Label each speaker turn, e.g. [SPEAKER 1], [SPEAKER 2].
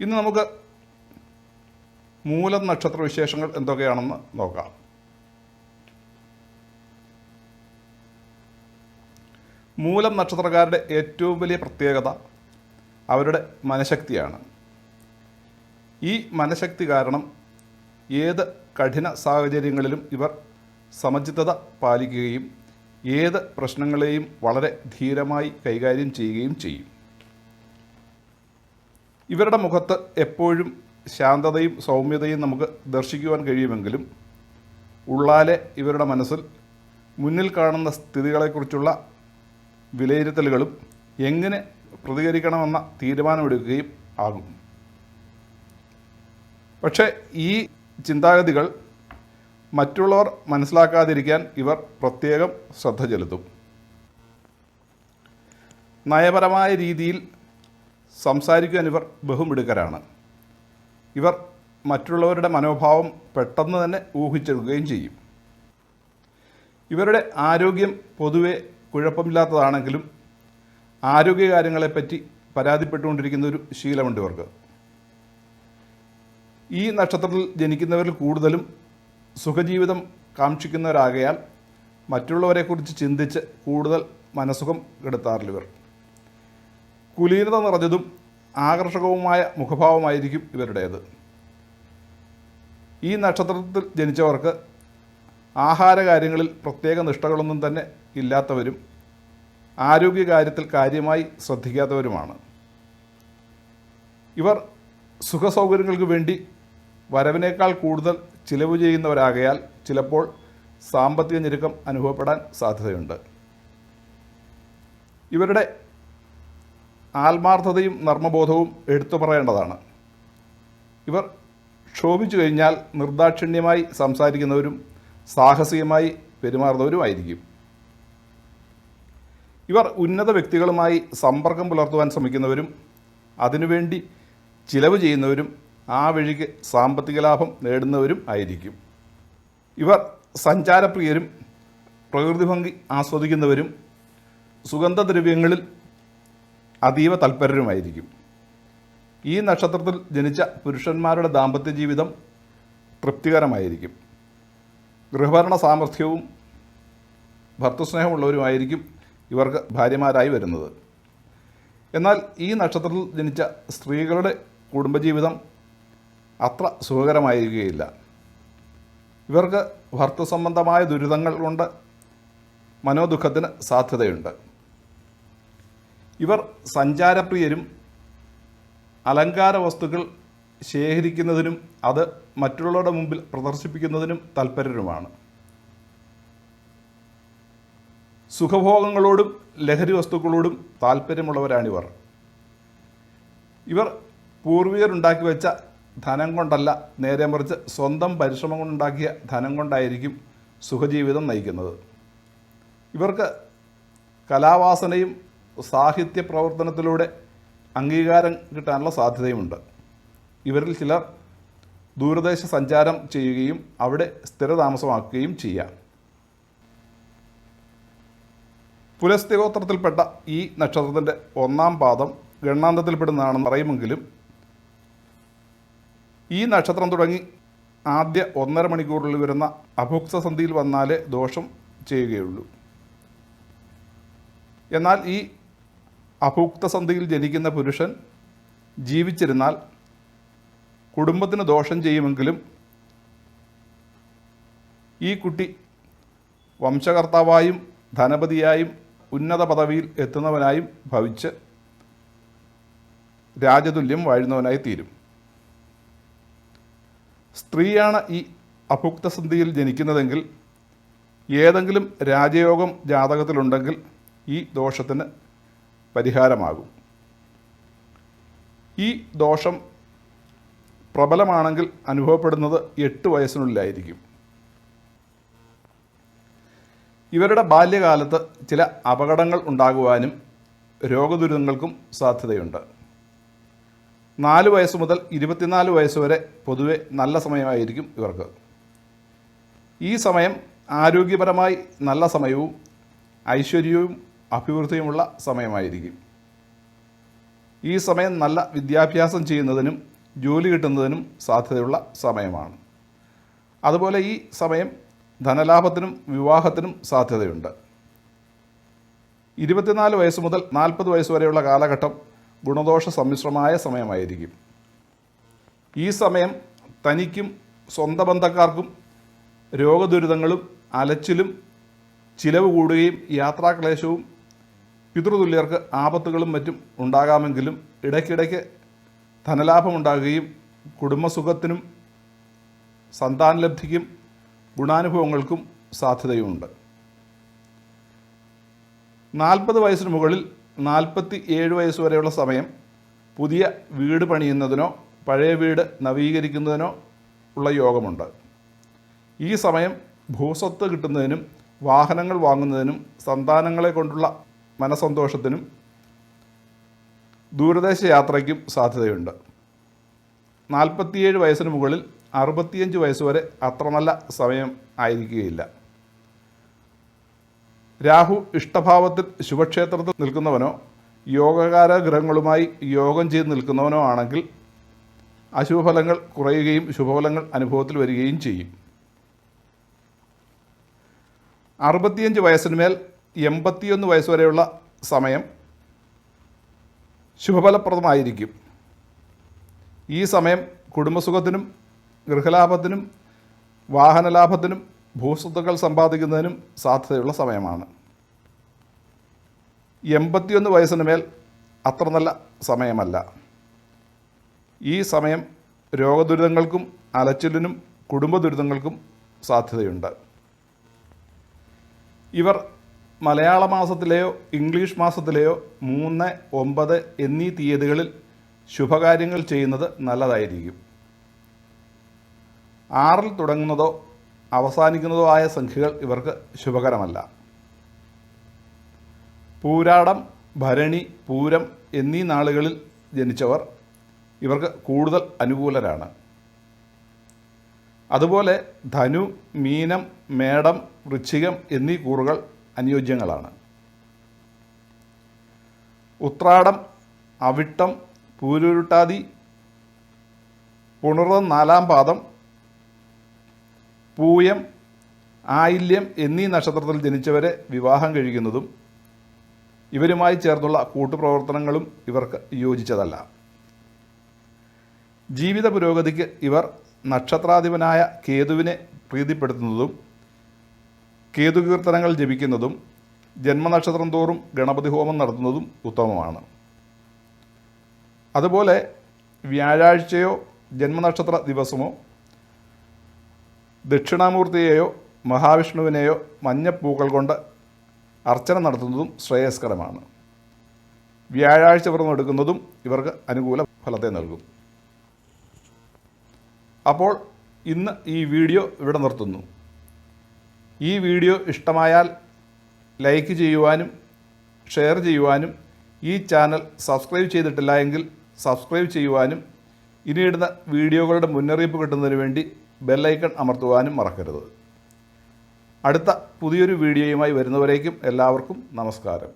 [SPEAKER 1] ഇന്ന് നമുക്ക് മൂലം നക്ഷത്ര വിശേഷങ്ങൾ എന്തൊക്കെയാണെന്ന് നോക്കാം. മൂലം നക്ഷത്രക്കാരുടെ ഏറ്റവും വലിയ പ്രത്യേകത അവരുടെ മനഃശക്തിയാണ്. ഈ മനഃശക്തി കാരണം ഏത് കഠിന സാഹചര്യങ്ങളിലും ഇവർ സമചിത്തത പാലിക്കുകയും ഏത് പ്രശ്നങ്ങളെയും വളരെ ധീരമായി കൈകാര്യം ചെയ്യുകയും ചെയ്യും. ഇവരുടെ മുഖത്ത് എപ്പോഴും ശാന്തതയും സൗമ്യതയും നമുക്ക് ദർശിക്കുവാൻ കഴിയുമെങ്കിലും ഉള്ളാലെ ഇവരുടെ മനസ്സിൽ മുന്നിൽ കാണുന്ന സ്ഥിതികളെക്കുറിച്ചുള്ള വിലയിരുത്തലുകളും എങ്ങനെ പ്രതികരിക്കണമെന്ന തീരുമാനമെടുക്കുകയും ആകും. പക്ഷേ ഈ ചിന്താഗതികൾ മറ്റുള്ളവർ മനസ്സിലാക്കാതിരിക്കാൻ ഇവർ പ്രത്യേകം ശ്രദ്ധ ചെലുത്തും. നയപരമായ രീതിയിൽ സംസാരിക്കാൻ ഇവർ ബഹുമിടുക്കരാണ്. ഇവർ മറ്റുള്ളവരുടെ മനോഭാവം പെട്ടെന്ന് തന്നെ ഊഹിച്ചെടുക്കുകയും ചെയ്യും. ഇവരുടെ ആരോഗ്യം പൊതുവെ കുഴപ്പമില്ലാത്തതാണെങ്കിലും ആരോഗ്യകാര്യങ്ങളെപ്പറ്റി പരാതിപ്പെട്ടുകൊണ്ടിരിക്കുന്ന ഒരു ശീലമുണ്ട് ഇവർക്ക്. ഈ നക്ഷത്രത്തിൽ ജനിക്കുന്നവരിൽ കൂടുതലും സുഖജീവിതം കാക്ഷിക്കുന്നവരാകയാൽ മറ്റുള്ളവരെക്കുറിച്ച് ചിന്തിച്ച് കൂടുതൽ മനസ്സുഖം കെടുത്താറില്ല ഇവർ. കുലീനത നിറഞ്ഞതും ആകർഷകവുമായ മുഖഭാവമായിരിക്കും ഇവരുടേത്. ഈ നക്ഷത്രത്തിൽ ജനിച്ചവർക്ക് ആഹാരകാര്യങ്ങളിൽ പ്രത്യേക നിഷ്ഠകളൊന്നും തന്നെ ഇല്ലാത്തവരും ആരോഗ്യകാര്യത്തിൽ കാര്യമായി ശ്രദ്ധിക്കാത്തവരുമാണ്. ഇവർ സുഖസൗകര്യങ്ങൾക്ക് വേണ്ടി വരവിനേക്കാൾ കൂടുതൽ ചിലവ് ചെയ്യുന്നവരാകയാൽ ചിലപ്പോൾ സാമ്പത്തിക ഞെരുക്കം അനുഭവപ്പെടാൻ സാധ്യതയുണ്ട്. ഇവരുടെ ആത്മാർത്ഥതയും നർമ്മബോധവും എടുത്തു പറയേണ്ടതാണ്. ഇവർ ക്ഷോഭിച്ചു കഴിഞ്ഞാൽ നിർദാക്ഷിണ്യമായി സംസാരിക്കുന്നവരും സാഹസികമായി പെരുമാറുന്നവരുമായിരിക്കും. ഇവർ ഉന്നത വ്യക്തികളുമായി സമ്പർക്കം പുലർത്തുവാൻ ശ്രമിക്കുന്നവരും അതിനുവേണ്ടി ചിലവ് ചെയ്യുന്നവരും ആ വഴിക്ക് സാമ്പത്തിക ലാഭം നേടുന്നവരും ആയിരിക്കും. ഇവർ സഞ്ചാരപ്രിയരും പ്രകൃതിഭംഗി ആസ്വദിക്കുന്നവരും സുഗന്ധദ്രവ്യങ്ങളിൽ അതീവ തൽപരരുമായിരിക്കും ഈ നക്ഷത്രത്തിൽ ജനിച്ച പുരുഷന്മാരുടെ ദാമ്പത്യ ജീവിതം തൃപ്തികരമായിരിക്കും. ഗൃഹഭരണ സാമർഥ്യവും ഭർത്തൃസ്നേഹമുള്ളവരുമായിരിക്കും ഇവർക്ക് ഭാര്യമാരായി വരുന്നത്. എന്നാൽ ഈ നക്ഷത്രത്തിൽ ജനിച്ച സ്ത്രീകളുടെ കുടുംബജീവിതം അത്ര സുഖകരമായിരിക്കുകയില്ല. ഇവർക്ക് ഭർത്തൃസംബന്ധമായ ദുരിതങ്ങൾ കൊണ്ട് മനോദുഃഖത്തിന് സാധ്യതയുണ്ട്. ഇവർ സഞ്ചാരപ്രിയരും അലങ്കാര വസ്തുക്കൾ ശേഖരിക്കുന്നതിനും അത് മറ്റുള്ളവരുടെ മുമ്പിൽ പ്രദർശിപ്പിക്കുന്നതിനും തൽപരരുമാണ് സുഖഭോഗങ്ങളോടും ലഹരി വസ്തുക്കളോടും താല്പര്യമുള്ളവരാണിവർ ഇവർ പൂർവികരുണ്ടാക്കി വെച്ച ധനം കൊണ്ടല്ല നേരെ മറിച്ച് സ്വന്തം പരിശ്രമം കൊണ്ടുണ്ടാക്കിയ ധനം കൊണ്ടായിരിക്കും സുഖജീവിതം നയിക്കുന്നത്. ഇവർക്ക് കലാവാസനയും സാഹിത്യ പ്രവർത്തനത്തിലൂടെ അംഗീകാരം കിട്ടാനുള്ള സാധ്യതയുമുണ്ട്. ഇവരിൽ ചിലർ ദൂരദേശ സഞ്ചാരം ചെയ്യുകയും അവിടെ സ്ഥിരതാമസമാക്കുകയും ചെയ്യാം. പുലസ്ത്യഗോത്രത്തിൽപ്പെട്ട ഈ നക്ഷത്രത്തിന്റെ ഒന്നാം പാദം ഗണ്ണാന്തത്തിൽപ്പെടുന്നതാണെന്ന് പറയുമെങ്കിലും ഈ നക്ഷത്രം തുടങ്ങി ആദ്യ ഒന്നര മണിക്കൂറിൽ വരുന്ന അഭുക്സ സന്ധിയിൽ വന്നാലേ ദോഷം ചെയ്യുകയുള്ളൂ. എന്നാൽ ഈ അഭുക്ത സന്ധിയിൽ ജനിക്കുന്ന പുരുഷൻ ജീവിച്ചിരുന്നാൽ കുടുംബത്തിന് ദോഷം ചെയ്യുമെങ്കിലും ഈ കുട്ടി വംശകർത്താവായും ധനപതിയായും ഉന്നത പദവിയിൽ എത്തുന്നവനായും ഭവിച്ച് രാജതുല്യം വാഴുന്നവനായി തീരും. സ്ത്രീയാണ് ഈ അഭുക്തസന്ധിയിൽ ജനിക്കുന്നതെങ്കിൽ ഏതെങ്കിലും രാജയോഗം ജാതകത്തിലുണ്ടെങ്കിൽ ഈ ദോഷത്തിന് പരിഹാരമാകും. ഈ ദോഷം പ്രബലമാണെങ്കിൽ അനുഭവപ്പെടുന്നത് എട്ട് വയസ്സിനുള്ളിലായിരിക്കും. ഇവരുടെ ബാല്യകാലത്ത് ചില അപകടങ്ങൾ ഉണ്ടാകുവാനും രോഗദുരിതങ്ങൾക്കും സാധ്യതയുണ്ട്. നാല് വയസ്സ് മുതൽ ഇരുപത്തിനാല് വയസ്സ് വരെ പൊതുവെ നല്ല സമയമായിരിക്കും ഇവർക്ക്. ഈ സമയം ആരോഗ്യപരമായി നല്ല സമയവും ഐശ്വര്യവും അഭിവൃദ്ധിയുമുള്ള സമയമായിരിക്കും. ഈ സമയം നല്ല വിദ്യാഭ്യാസം ചെയ്യുന്നതിനും ജോലി കിട്ടുന്നതിനും സാധ്യതയുള്ള സമയമാണ്. അതുപോലെ ഈ സമയം ധനലാഭത്തിനും വിവാഹത്തിനും സാധ്യതയുണ്ട്. ഇരുപത്തിനാല് വയസ്സ് മുതൽ നാൽപ്പത് വയസ്സ് വരെയുള്ള കാലഘട്ടം ഗുണദോഷ സമ്മിശ്രമായ സമയമായിരിക്കും. ഈ സമയം തനിക്കും സ്വന്തം ബന്ധക്കാർക്കും രോഗദുരിതങ്ങളും അലച്ചിലും ചിലവ് കൂടുകയും യാത്രാക്ലേശവും പിതൃതുല്യർക്ക് ആപത്തുകളും മറ്റും ഉണ്ടാകാമെങ്കിലും ഇടയ്ക്കിടയ്ക്ക് ധനലാഭമുണ്ടാകുകയും കുടുംബസുഖത്തിനും സന്താനലബ്ധിക്കും ഗുണാനുഭവങ്ങൾക്കും സാധ്യതയുമുണ്ട്. നാൽപ്പത് വയസ്സിന് മുകളിൽ നാൽപ്പത്തി ഏഴ് വയസ്സ് വരെയുള്ള സമയം പുതിയ വീട് പണിയുന്നതിനോ പഴയ വീട് നവീകരിക്കുന്നതിനോ ഉള്ള യോഗമുണ്ട്. ഈ സമയം ഭൂസ്വത്ത് കിട്ടുന്നതിനും വാഹനങ്ങൾ വാങ്ങുന്നതിനും സന്താനങ്ങളെ കൊണ്ടുള്ള മനസന്തോഷത്തിനും ദൂരദേശ യാത്രയ്ക്കും സാധ്യതയുണ്ട്. നാൽപ്പത്തിയേഴ് വയസ്സിന് മുകളിൽ അറുപത്തിയഞ്ച് വയസ്സ് വരെ അത്ര നല്ല സമയം ആയിരിക്കുകയില്ല. രാഹു ഇഷ്ടഭാവത്തിൽ ശുഭക്ഷേത്രത്തിൽ നിൽക്കുന്നവനോ യോഗകാര ഗ്രഹങ്ങളുമായി യോഗം ചെയ്ത് നിൽക്കുന്നവനോ ആണെങ്കിൽ അശുഭഫലങ്ങൾ കുറയുകയും ശുഭഫലങ്ങൾ അനുഭവത്തിൽ വരികയും ചെയ്യും. അറുപത്തിയഞ്ച് വയസ്സിനുമേൽ എൺപത്തിയൊന്ന് വയസ്സ് വരെയുള്ള സമയം ശുഭഫലപ്രദമായിരിക്കും. ഈ സമയം കുടുംബസുഖത്തിനും ഗൃഹലാഭത്തിനും വാഹനലാഭത്തിനും ഭൂസ്വത്തുക്കൾ സമ്പാദിക്കുന്നതിനും സാധ്യതയുള്ള സമയമാണ്. എൺപത്തിയൊന്ന് വയസ്സിന് മേൽ അത്ര നല്ല സമയമല്ല. ഈ സമയം രോഗദുരിതങ്ങൾക്കും അലച്ചിലിനും കുടുംബ ദുരിതങ്ങൾക്കും സാധ്യതയുണ്ട്. ഇവർ മലയാള മാസത്തിലെയോ ഇംഗ്ലീഷ് മാസത്തിലെയോ മൂന്ന് ഒമ്പത് എന്നീ തീയതികളിൽ ശുഭകാര്യങ്ങൾ ചെയ്യുന്നത് നല്ലതായിരിക്കും. ആറിൽ തുടങ്ങുന്നതോ അവസാനിക്കുന്നതോ ആയ സംഖ്യകൾ ഇവർക്ക് ശുഭകരമല്ല. പൂരാടം ഭരണി പൂരം എന്നീ നാളുകളിൽ ജനിച്ചവർ ഇവർക്ക് കൂടുതൽ അനുകൂലരാണ്. അതുപോലെ ധനു മീനം മേടം വൃശ്ചികം എന്നീ കൂറുകൾ അനുയോജ്യങ്ങളാണ്. ഉത്രാടം അവിട്ടം പൂരുരുട്ടാതി പുണർതം നാലാം പാദം പൂയം ആയില്യം എന്നീ നക്ഷത്രത്തിൽ ജനിച്ചവരെ വിവാഹം കഴിക്കുന്നതും ഇവരുമായി ചേർന്നുള്ള കൂട്ടുപ്രവർത്തനങ്ങളും ഇവർക്ക് യോജിച്ചതല്ല. ജീവിത പുരോഗതിക്ക് ഇവർ നക്ഷത്രാധിപനായ കേതുവിനെ പ്രീതിപ്പെടുത്തുന്നതും കേതുകീർത്തനങ്ങൾ ജപിക്കുന്നതും ജന്മനക്ഷത്രം തോറും ഗണപതി ഹോമം നടത്തുന്നതും ഉത്തമമാണ്. അതുപോലെ വ്യാഴാഴ്ചയോ ജന്മനക്ഷത്ര ദിവസമോ ദക്ഷിണാമൂർത്തിയെയോ മഹാവിഷ്ണുവിനെയോ മഞ്ഞപ്പൂക്കൾ കൊണ്ട് അർച്ചന നടത്തുന്നതും ശ്രേയസ്കരമാണ്. വ്യാഴാഴ്ച വ്രതം എടുക്കുന്നതും ഇവർക്ക് അനുകൂല ഫലത്തെ നൽകും. അപ്പോൾ ഇന്ന് ഈ വീഡിയോ ഇവിടെ നിർത്തുന്നു. ഈ വീഡിയോ ഇഷ്ടമായാൽ ലൈക്ക് ചെയ്യുവാനും ഷെയർ ചെയ്യുവാനും ഈ ചാനൽ സബ്സ്ക്രൈബ് ചെയ്തിട്ടില്ല എങ്കിൽ സബ്സ്ക്രൈബ് ചെയ്യുവാനും ഇനിയിടുന്ന വീഡിയോകളുടെ മുന്നറിയിപ്പ് കിട്ടുന്നതിന് വേണ്ടി ബെല്ലൈക്കൺ അമർത്തുവാനും മറക്കരുത്. അടുത്ത പുതിയൊരു വീഡിയോയുമായി വരുന്നവരേക്കും എല്ലാവർക്കും നമസ്കാരം.